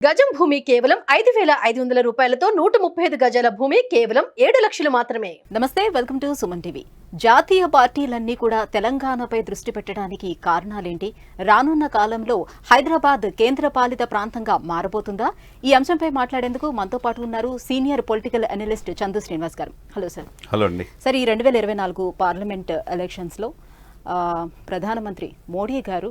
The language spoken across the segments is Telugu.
గజం భూమి కేవలం ఐదు వేల ఐదు వందల రూపాయలతో నూట ముప్పై ఐదు గజాల భూమి కేవలం ఏడు లక్షలు మాత్రమే. నమస్తే వెల్కమ్ టు సుమన్ టీవీ. జాతీయ పార్టీలన్నీ కూడా తెలంగాణపై దృష్టి పెట్టడానికి కారణాలేంటి? రానున్న కాలంలో హైదరాబాద్ కేంద్ర పాలిత ప్రాంతంగా మారబోతుందా? ఈ అంశంపై మాట్లాడేందుకు మనతో పాటు ఉన్నారు senior political analyst Chandu Srinivas garu. Hello sir. Hello అండి. సార్ ఈ రెండు వేల ఇరవై నాలుగు పార్లమెంట్ ఎలక్షన్స్లో ఆ, ప్రధానమంత్రి మోడీ గారు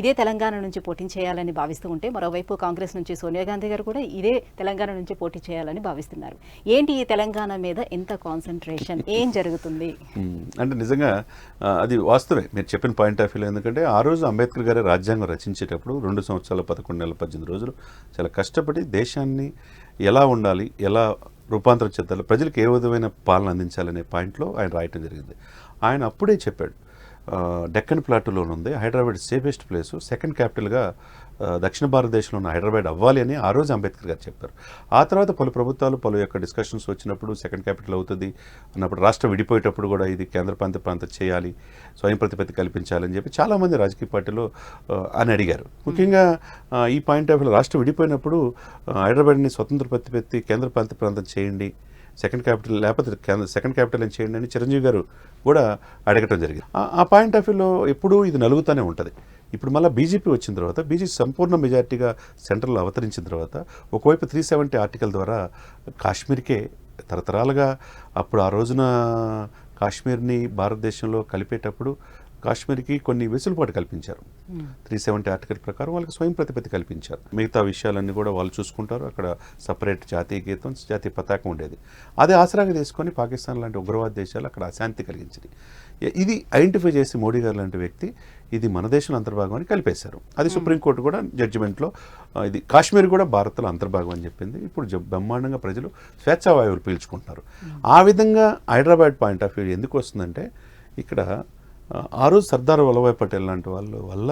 ఇదే తెలంగాణ నుంచి పోటీ చేయాలని భావిస్తూ ఉంటే మరోవైపు కాంగ్రెస్ నుంచి సోనియా గాంధీ గారు కూడా ఇదే తెలంగాణ నుంచి పోటీ చేయాలని భావిస్తున్నారు. ఏంటి ఈ తెలంగాణ మీద ఎంత కాన్సన్ట్రేషన్ ఏం జరుగుతుంది? అంటే నిజంగా అది వాస్తవే మీరు చెప్పిన పాయింట్ ఆఫ్ వ్యూలో ఎందుకంటే ఆ రోజు అంబేద్కర్ గారి రాజ్యాంగం రచించేటప్పుడు రెండు సంవత్సరాల పదకొండు నెలల పద్దెనిమిది రోజులు చాలా కష్టపడి దేశాన్ని ఎలా ఉండాలి ఎలా రూపాంతరం చెందాలి ప్రజలకు ఏ విధమైన పాలన అందించాలనే పాయింట్లో ఆయన రాయటం జరిగింది. ఆయన అప్పుడే చెప్పాడు డెక్కన్ ప్లాటులో ఉంది హైదరాబాద్ సేఫెస్ట్ ప్లేసు. సెకండ్ క్యాపిటల్గా దక్షిణ భారతదేశంలో ఉన్న హైదరాబాద్ అవ్వాలి అని ఆ రోజు అంబేద్కర్ గారు చెప్పారు. ఆ తర్వాత పలు ప్రభుత్వాలు పలు యొక్క డిస్కషన్స్ వచ్చినప్పుడు సెకండ్ క్యాపిటల్ అవుతుంది. అన్నప్పుడు రాష్ట్రం విడిపోయేటప్పుడు కూడా ఇది కేంద్ర ప్రాంత ప్రాంతం చేయాలి స్వయం ప్రతిపత్తి కల్పించాలని చెప్పి చాలామంది రాజకీయ పార్టీలు అని అడిగారు. ముఖ్యంగా ఈ పాయింట్ ఆఫ్ వ్యూ రాష్ట్రం విడిపోయినప్పుడు హైదరాబాద్ని స్వతంత్ర ప్రతిపత్తి కేంద్ర ప్రాంత ప్రాంతం చేయండి సెకండ్ క్యాపిటల్ లేకపోతే కేంద్ర సెకండ్ క్యాపిటల్ అని చేయండి అని చిరంజీవి గారు కూడా అడగటం జరిగింది. ఆ- ఆ పాయింట్ ఆఫ్ వ్యూలో ఎప్పుడూ ఇది నలుగుతూనే ఉంటుంది. ఇప్పుడు మళ్ళీ బీజేపీ వచ్చిన తర్వాత బీజేపీ సంపూర్ణ మెజార్టీగా సెంట్రల్లో అవతరించిన తర్వాత ఒకవైపు త్రీ సెవెంటీ ఆర్టికల్ ద్వారా కాశ్మీర్కే తరతరాలుగా అప్పుడు ఆ రోజున కాశ్మీర్ని భారతదేశంలో కలిపేటప్పుడు కాశ్మీర్కి కొన్ని వెసులుబాటు కల్పించారు. త్రీ సెవెంటీ ఆర్టికల్ ప్రకారం వాళ్ళకి స్వయం ప్రతిపత్తి కల్పించారు. మిగతా విషయాలన్నీ కూడా వాళ్ళు చూసుకుంటారు. అక్కడ సపరేట్ జాతీయ గీతం జాతీయ పతాకం ఉండేది. అదే ఆసరాగా తీసుకొని పాకిస్తాన్ లాంటి ఉగ్రవాద దేశాలు అక్కడ అశాంతి కలిగించింది ఇది ఐడెంటిఫై చేసి మోడీ గారు లాంటి వ్యక్తి ఇది మన దేశంలో అంతర్భాగం అని కలిపేశారు. అది సుప్రీంకోర్టు కూడా జడ్జిమెంట్లో ఇది కాశ్మీర్ కూడా భారత్లో అంతర్భాగం అని చెప్పింది. ఇప్పుడు బ్రహ్మాండంగా ప్రజలు స్వేచ్ఛావాయువులు పీల్చుకుంటున్నారు. ఆ విధంగా హైదరాబాద్ పాయింట్ ఆఫ్ వ్యూ ఎందుకు వస్తుందంటే ఇక్కడ ఆ, రోజు సర్దార్ వల్లభాయ్ పటేల్ లాంటి వాళ్ళ వల్ల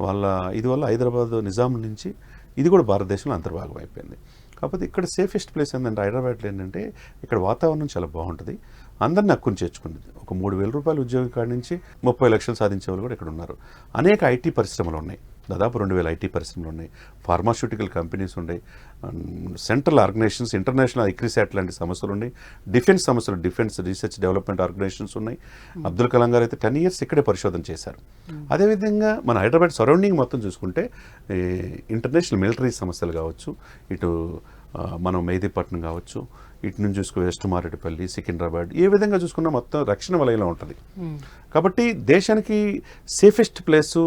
వాళ్ళ ఇది వల్ల హైదరాబాద్ నిజాం నుంచి ఇది కూడా భారతదేశంలో అంతర్భాగం అయిపోయింది. కాకపోతే ఇక్కడ సేఫెస్ట్ ప్లేస్ ఏంటంటే హైదరాబాద్లో ఏంటంటే ఇక్కడ వాతావరణం చాలా బాగుంటుంది. అందరిని హక్కుని చేర్చుకుంది ఒక మూడు వేల రూపాయల ఉద్యోగం కాడి నుంచి ముప్పై లక్షలు సాధించే వాళ్ళు కూడా ఇక్కడ ఉన్నారు. అనేక ఐటీ పరిశ్రమలు ఉన్నాయి. దాదాపు రెండు వేల ఐటీ పరిశ్రమలు ఉన్నాయి. ఫార్మాస్యూటికల్ కంపెనీస్ ఉన్నాయి. సెంట్రల్ ఆర్గనైజేషన్స్ ఇంటర్నేషనల్ ఎక్రిసాట్ లాంటి సంస్థలు ఉన్నాయి. డిఫెన్స్ సంస్థలు డిఫెన్స్ రీసెర్చ్ డెవలప్మెంట్ ఆర్గనైజేషన్స్ ఉన్నాయి. అబ్దుల్ కలాం గారు అయితే టెన్ ఇయర్స్ ఇక్కడే పరిశోధన చేశారు. అదేవిధంగా మన హైదరాబాద్ సరౌండింగ్ మొత్తం చూసుకుంటే ఇంటర్నేషనల్ మిలిటరీ సంస్థలు కావచ్చు ఇటు మనం మెహదీపట్నం కావచ్చు ఇటు నుంచి చూసుకుని వెస్ట్ మారేడుపల్లి సికింద్రాబాద్ ఏ విధంగా చూసుకున్నా మొత్తం రక్షణ వలయంలో ఉంటుంది. కాబట్టి దేశానికి సేఫెస్ట్ ప్లేసు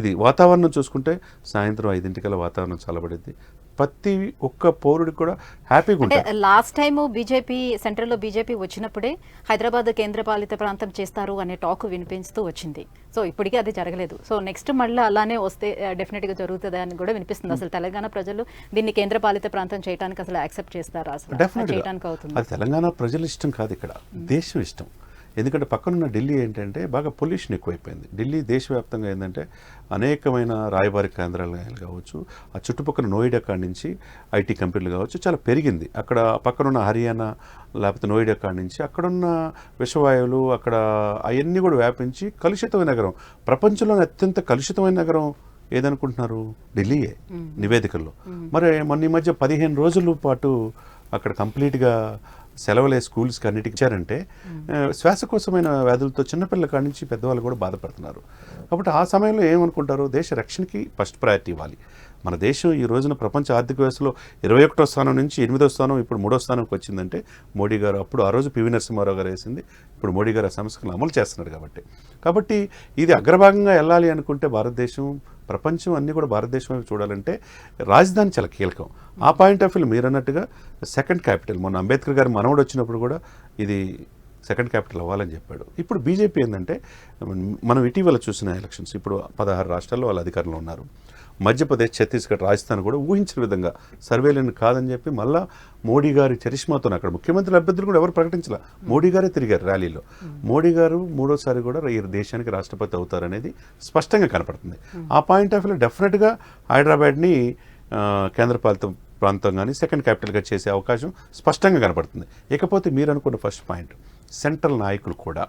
ఇది వాతావరణం చూసుకుంటే సాయంత్రం ఐదింటికల్లా వాతావరణం చల్లబడింది ప్రతి ఒక్క పౌరుడికి కూడా హ్యాపీగా అంటే ఉంటారు లాస్ట్ టైం బీజేపీ సెంట్రల్లో బీజేపీ వచ్చినప్పుడే హైదరాబాద్ కేంద్రపాలిత ప్రాంతం చేస్తారు అనే టాక్ వినిపిస్తూ వచ్చింది. సో ఇప్పటికీ అది జరగలేదు. సో నెక్స్ట్ మళ్ళీ అలానే వస్తే డెఫినెట్గా జరుగుతుంది అని కూడా వినిపిస్తుంది. అసలు తెలంగాణ ప్రజలు దీన్ని కేంద్రపాలిత ప్రాంతం చేయడానికి అసలు యాక్సెప్ట్ చేస్తారా అసలు? డెఫినెట్గా చేయడానికి అవుతుంది తెలంగాణ ప్రజల ఇష్టం కాదు ఇక్కడ. దేశం ఇష్టం. ఎందుకంటే పక్కనున్న ఢిల్లీ ఏంటంటే బాగా పొల్యూషన్ ఎక్కువైపోయింది. ఢిల్లీ దేశవ్యాప్తంగా ఏంటంటే అనేకమైన రాయబారి కేంద్రాలు కావచ్చు ఆ చుట్టుపక్కల నోయిడా కాడి నుంచి ఐటీ కంపెనీలు కావచ్చు చాలా పెరిగింది. అక్కడ పక్కనున్న హర్యానా లేకపోతే నోయిడా కాడి నుంచి అక్కడున్న విషవాయువులు అక్కడ అవన్నీ కూడా వ్యాపించి కలుషితమైన నగరం. ప్రపంచంలోనే అత్యంత కలుషితమైన నగరం ఏదనుకుంటున్నారు? ఢిల్లీయే నివేదికల్లో. మరి మొన్న ఈ మధ్య పదిహేను రోజుల పాటు అక్కడ కంప్లీట్గా సెలవులే స్కూల్స్కి అన్నిటికి ఇచ్చారంటే శ్వాసకోశమైన వ్యాధులతో చిన్నపిల్లల కాడి నుంచి పెద్దవాళ్ళు కూడా బాధపడుతున్నారు. కాబట్టి ఆ సమయంలో ఏమనుకుంటారు? దేశ రక్షణకి ఫస్ట్ ప్రయారిటీ ఇవ్వాలి. మన దేశం ఈ రోజున ప్రపంచ ఆర్థిక వ్యవస్థలో ఇరవై ఒకటో స్థానం నుంచి ఎనిమిదో స్థానం ఇప్పుడు మూడో స్థానంకి వచ్చిందంటే మోడీ గారు అప్పుడు ఆ రోజు పివి నరసింహారావు గారు వేసింది. ఇప్పుడు మోడీ గారు ఆ సంస్కరణలు అమలు చేస్తున్నారు కాబట్టి. కాబట్టి ఇది అగ్రభాగంగా వెళ్ళాలి అనుకుంటే భారతదేశం ప్రపంచం అన్నీ కూడా భారతదేశం వైపు చూడాలంటే రాజధాని చాలా కీలకం. ఆ పాయింట్ ఆఫ్ వ్యూ మీరు అన్నట్టుగా సెకండ్ క్యాపిటల్ మొన్న అంబేద్కర్ గారు మనవడు వచ్చినప్పుడు కూడా ఇది సెకండ్ క్యాపిటల్ అవ్వాలని చెప్పాడు. ఇప్పుడు బీజేపీ ఏంటంటే మనం ఇటీవల చూసిన ఎలక్షన్స్ ఇప్పుడు పదహారు రాష్ట్రాల్లో వాళ్ళు అధికారంలో ఉన్నారు. మధ్యప్రదేశ్ ఛత్తీస్గఢ్ రాజస్థాన్ కూడా ఊహించిన విధంగా సర్వేలను కాదని చెప్పి మళ్ళా మోడీ గారి చరిష్మాతో అక్కడ ముఖ్యమంత్రి అభ్యర్థులు కూడా ఎవరు ప్రకటించాల. మోడీ గారే తిరిగారు ర్యాలీలో. మోడీ గారు మూడోసారి కూడా ఈ దేశానికి రాష్ట్రపతి అవుతారనేది స్పష్టంగా కనపడుతుంది. ఆ పాయింట్ ఆఫ్ వ్యూలో డెఫినెట్గా హైదరాబాద్ని కేంద్రపాలిత ప్రాంతం కానీ సెకండ్ క్యాపిటల్గా చేసే అవకాశం స్పష్టంగా కనపడుతుంది. ఇకపోతే మీరు అనుకున్న ఫస్ట్ పాయింట్ సెంట్రల్ నాయకులు కూడా.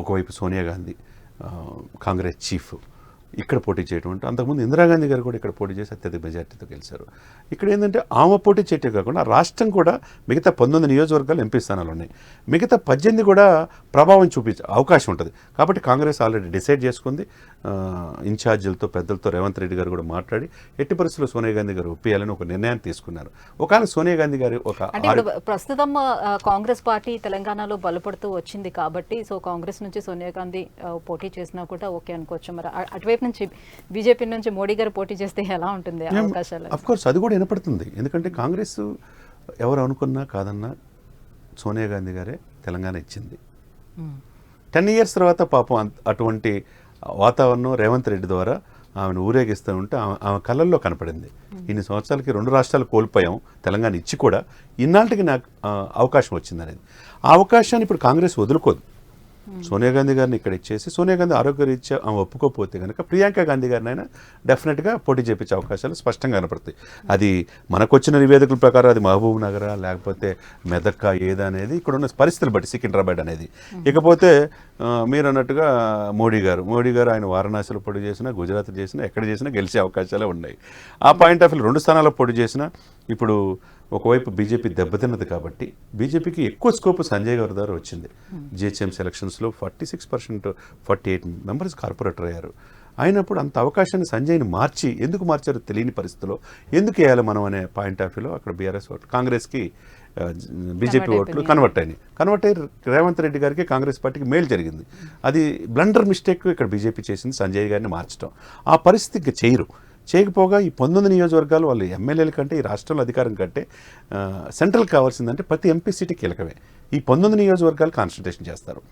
ఒకవైపు సోనియా గాంధీ కాంగ్రెస్ చీఫ్ ఇక్కడ పోటీ చేయడం అంటే అంతకుముందు ఇందిరాగాంధీ గారు కూడా ఇక్కడ పోటీ చేసి అత్యధిక మెజార్టీతో గెలిచారు. ఇక్కడ ఏంటంటే ఆమె పోటీ చేయటం కాకుండా రాష్ట్రం కూడా మిగతా పంతొమ్మిది నియోజకవర్గాలు ఎంపీ స్థానాలు ఉన్నాయి. మిగతా పద్దెనిమిది కూడా ప్రభావం చూపించే అవకాశం ఉంటుంది. కాబట్టి కాంగ్రెస్ ఆల్రెడీ డిసైడ్ చేసుకుంది. ఇన్ఛార్జీలతో పెద్దలతో రేవంత్ రెడ్డి గారు కూడా మాట్లాడి ఎట్టి పరిస్థితుల్లో సోనియా గాంధీ గారు ఒప్పియాలని ఒక నిర్ణయాన్ని తీసుకున్నారు. ఒకవేళ సోనియా గాంధీ గారి ఒక ప్రస్తుతం కాంగ్రెస్ పార్టీ తెలంగాణలో బలపడుతూ వచ్చింది కాబట్టి సో కాంగ్రెస్ నుంచి సోనియా గాంధీ పోటీ చేసినా కూడా ఓకే అనుకోవచ్చు. మరి అటువైపు నుంచి బీజేపీ నుంచి మోడీ గారు పోటీ చేస్తే ఎలా ఉంటుంది అవకాశాలు? అఫ్ కోర్స్ అది కూడా వినపడుతుంది. ఎందుకంటే కాంగ్రెస్ ఎవరు అనుకున్నా కాదన్నా సోనియా గాంధీ గారే తెలంగాణ ఇచ్చింది. టెన్ ఇయర్స్ తర్వాత పాపం అటువంటి వాతావరణం రేవంత్ రెడ్డి ద్వారా ఆమెను ఊరేగిస్తూ ఉంటే ఆమె ఆమె కళ్ళల్లో కనపడింది. ఇన్ని సంవత్సరాలకి రెండు రాష్ట్రాలు కోల్పోయాం తెలంగాణ ఇచ్చి కూడా ఇన్నాళ్ళకి నాకు అవకాశం వచ్చింది అనేది ఆ అవకాశాన్ని ఇప్పుడు కాంగ్రెస్ వదులుకోదు. సోనియా గాంధీ గారిని ఇక్కడ ఇచ్చేసి సోనియా గాంధీ ఆరోగ్యరీత్యా ఆమె ఒప్పుకోకపోతే కనుక ప్రియాంక గాంధీ గారిని అయినా డెఫినెట్గా పోటీ చేపించే అవకాశాలు స్పష్టంగా కనపడతాయి. అది మనకొచ్చిన నివేదికల ప్రకారం అది మహబూబ్ నగరా లేకపోతే మెదక్క ఏదా అనేది ఇక్కడ ఉన్న పరిస్థితులు బట్టి సికింద్రాబాద్ అనేది. ఇకపోతే ఆ, మీరు అన్నట్టుగా మోడీ గారు మోడీ గారు ఆయన వారణాసిలో పోటీ చేసినా గుజరాత్ చేసినా ఎక్కడ చేసినా గెలిచే అవకాశాలే ఉన్నాయి. ఆ పాయింట్ ఆఫ్ వ్యూ రెండు స్థానాల్లో పోటీ చేసినా ఇప్పుడు ఒకవైపు బీజేపీ దెబ్బతిన్నది కాబట్టి బీజేపీకి ఎక్కువ స్కోప్ సంజయ్ గారి ద్వారా వచ్చింది. GHM సెలక్షన్స్లో forty six percent forty eight members corporator అయ్యారు. అయినప్పుడు అంత అవకాశాన్ని సంజయ్ని మార్చి ఎందుకు మార్చారో తెలియని పరిస్థితిలో ఎందుకు వేయాలి మనం అనే పాయింట్ ఆఫ్ వ్యూలో అక్కడ బీఆర్ఎస్ ఓట్లు కాంగ్రెస్కి బీజేపీ ఓట్లు కన్వర్ట్ అయినాయి. కన్వర్ట్ అయ్యి రేవంత్ రెడ్డి గారికి కాంగ్రెస్ పార్టీకి మేలు జరిగింది. అది బ్లండర్ మిస్టేక్ ఇక్కడ బీజేపీ చేసింది సంజయ్ గారిని మార్చడం ఆ పరిస్థితి ఇంకా చేయరు చేయకపోగా ఈ పంతొమ్మిది నియోజకవర్గాలు వాళ్ళు ఎమ్మెల్యేల కంటే ఈ రాష్ట్రంలో అధికారం కంటే సెంట్రల్ కావాల్సిందంటే ప్రతి ఎంపీ సీటు కీలకమే. ఈ పంతొమ్మిది నియోజకవర్గాలు కాన్సన్ట్రేషన్ చేస్తారు.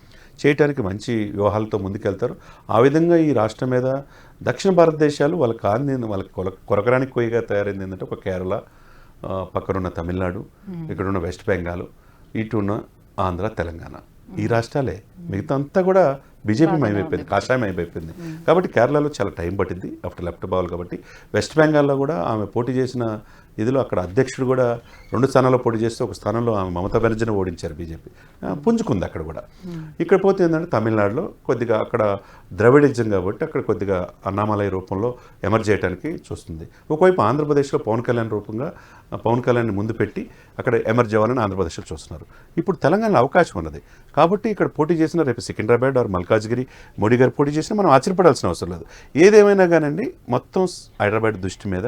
చేయటానికి మంచి వ్యూహాలతో ముందుకెళ్తారు. ఆ విధంగా ఈ రాష్ట్రం మీద దక్షిణ భారతదేశాలు వాళ్ళకి కాంది వాళ్ళకి కొల- కొరకరానికి కొయ్యగా తయారైంది ఏంటంటే ఒక కేరళ పక్కనున్న తమిళనాడు ఇక్కడున్న వెస్ట్ బెంగాల్ ఇటున్న ఆంధ్ర తెలంగాణ. ఈ రాష్ట్రాలే. మిగతా అంతా కూడా బీజేపీ మైమైపోయింది కాషాయం అయిపోయింది కాబట్టి కేరళలో చాలా టైం పట్టింది ఆఫ్టర్ లెఫ్ట్ బాల్ కాబట్టి. వెస్ట్ బెంగాల్లో కూడా ఆమె పోటీ చేసిన ఇదిలో అక్కడ అధ్యక్షుడు కూడా రెండు స్థానాల్లో పోటీ చేస్తే ఒక స్థానంలో ఆమె మమతా బెనర్జీని ఓడించారు బీజేపీ. పుంజుకుంది అక్కడ కూడా. ఇక్కడ పోతే ఏంటంటే తమిళనాడులో కొద్దిగా అక్కడ ద్రవిడిజం కాబట్టి అక్కడ కొద్దిగా అన్నామలయ రూపంలో ఎమర్జ్ చేయడానికి చూస్తుంది. ఒకవైపు ఆంధ్రప్రదేశ్లో పవన్ కళ్యాణ్ రూపంగా పవన్ కళ్యాణ్ని ముందు పెట్టి అక్కడ ఎమర్జ్ అవ్వాలని ఆంధ్రప్రదేశ్లో చూస్తున్నారు. ఇప్పుడు తెలంగాణలో అవకాశం ఉన్నది. కాబట్టి ఇక్కడ పోటీ చేసిన రేపు సికింద్రాబాద్ ఆర్ మల్కాజ్గిరి మోడీ గారు పోటీ చేసినా మనం ఆశ్చర్యపడాల్సిన అవసరం లేదు. ఏదేమైనా కానండి మొత్తం హైదరాబాద్ దృష్టి మీద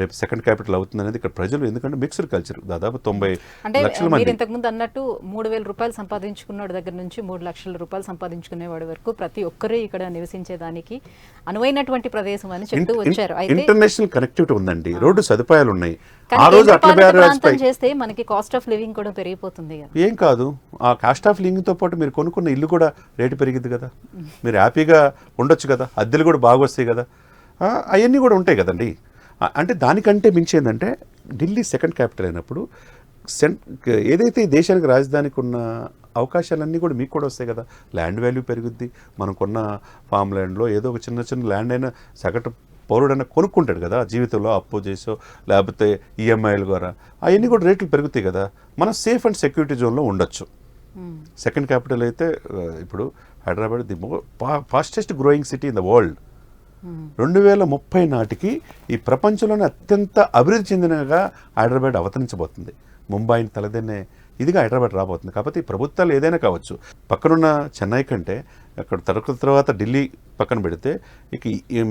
రేపు సెకండ్ క్యాపిటల్ అవుతుంది అనేది ఇక్కడ ప్రజలు ఎందుకంటే మిక్స్డ్ కల్చర్ దాదాపు తొంభై అంటే లక్షల మీరు మంది. ఇంతకుముందు అన్నట్టు మూడు వేల రూపాయలు సంపాదించుకున్నాడు దగ్గర నుంచి మూడు లక్షల రూపాయలు సంపాదించుకునేవాడి వరకు ప్రతి ఒక్కరూ ఇక్కడ నివసించేదానికి అనువైనటువంటి ప్రదేశం అని చెప్తూ వచ్చారు. ఇంటర్నేషనల్ కనెక్టివిటీ ఉందండి. రోడ్డు సదుపాయాలు ఉన్నాయి. ఆ రోజు అట్ల చేస్తే మనకి కాస్ట్ ఆఫ్ లివింగ్ కూడా పెరిగిపోతుంది ఏం కాదు. ఆ కాస్ట్ ఆఫ్ లివింగ్తో పాటు మీరు కొనుక్కున్న ఇల్లు కూడా రేటు పెరిగింది కదా. మీరు హ్యాపీగా ఉండొచ్చు కదా. అద్దెలు కూడా బాగా వస్తాయి కదా. అవన్నీ కూడా ఉంటాయి కదండి. అంటే దానికంటే మించి ఏంటంటే ఢిల్లీ సెకండ్ క్యాపిటల్ అయినప్పుడు సెంట్ ఏదైతే ఈ దేశానికి రాజధానికి ఉన్న అవకాశాలన్నీ కూడా మీకు కూడా వస్తాయి కదా. ల్యాండ్ వాల్యూ పెరుగుద్ది. మనం కొన్న ఫామ్ ల్యాండ్లో ఏదో ఒక చిన్న చిన్న ల్యాండ్ అయినా సగటు పౌరుడైనా కొనుక్కుంటాడు కదా జీవితంలో అప్పు చేసో లేకపోతే ఈఎంఐల ద్వారా. అవన్నీ కూడా రేట్లు పెరుగుతాయి కదా. మనం సేఫ్ అండ్ సెక్యూరిటీ జోన్లో ఉండొచ్చు. సెకండ్ క్యాపిటల్ అయితే ఇప్పుడు హైదరాబాద్ ది మో fastest growing city in the world. రెండు వేల ముప్పై నాటికి ఈ ప్రపంచంలోనే అత్యంత అభివృద్ధి చెందినగా హైదరాబాద్ అవతరించబోతుంది. ముంబైని తలదన్నే ఇదిగా హైదరాబాద్ రాబోతుంది. కాబట్టి ప్రభుత్వాలు ఏదైనా కావచ్చు. పక్కనున్న చెన్నై కంటే అక్కడ తరగతి తర్వాత ఢిల్లీ పక్కన పెడితే ఇక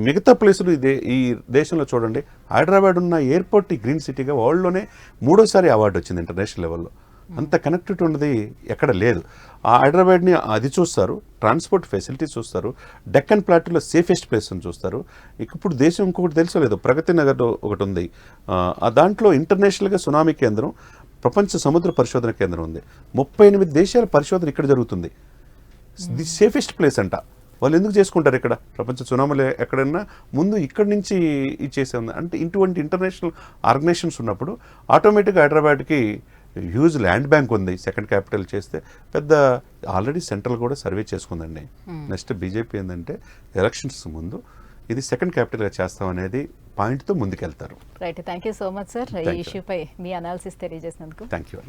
మిగతా ప్లేసులు ఇదే ఈ దేశంలో చూడండి. హైదరాబాద్ ఉన్న ఎయిర్పోర్ట్ ఈ గ్రీన్ సిటీగా వరల్డ్లోనే మూడోసారి అవార్డు వచ్చింది ఇంటర్నేషనల్ లెవెల్లో. అంత కనెక్టివిటీ ఉన్నది ఎక్కడ లేదు. ఆ హైదరాబాద్ని అది చూస్తారు ట్రాన్స్పోర్ట్ ఫెసిలిటీస్ చూస్తారు డెక్కన్ ప్లాటూలో సేఫెస్ట్ ప్లేస్ అని చూస్తారు. ఇప్పుడు దేశం ఇంకొకటి తెలుసో లేదు ప్రగతి నగర్ ఒకటి ఉంది. ఆ, ఆ దాంట్లో ఇంటర్నేషనల్గా సునామీ కేంద్రం ప్రపంచ సముద్ర పరిశోధన కేంద్రం ఉంది. ముప్పై ఎనిమిది దేశాల పరిశోధన ఇక్కడ జరుగుతుంది. ది సేఫెస్ట్ ప్లేస్ అంట. వాళ్ళు ఎందుకు చేసుకుంటారు ఇక్కడ? ప్రపంచ సునామీలు ఎక్కడన్నా ముందు ఇక్కడి నుంచి ఇచ్చేసే ఉంది. అంటే ఇటువంటి ఇంటర్నేషనల్ ఆర్గనైజేషన్స్ ఉన్నప్పుడు ఆటోమేటిక్గా హైదరాబాద్కి హ్యూజ్ ల్యాండ్ బ్యాంక్ ఉంది. సెకండ్ క్యాపిటల్ చేస్తే పెద్ద ఆల్రెడీ సెంట్రల్ కూడా సర్వే చేసుకుందండి. నెక్స్ట్ బీజేపీ ఏంటంటే ఎలక్షన్స్ ముందు ఇది సెకండ్ క్యాపిటల్గా చేస్తాం అనేది పాయింట్తో ముందుకెళ్తారు. Right. Thank you so much sir. ఈ. ఇష్యూపై మీ అనాలిసిస్ తెలియజేసినందుకు. థ్యాంక్ యూ అండి.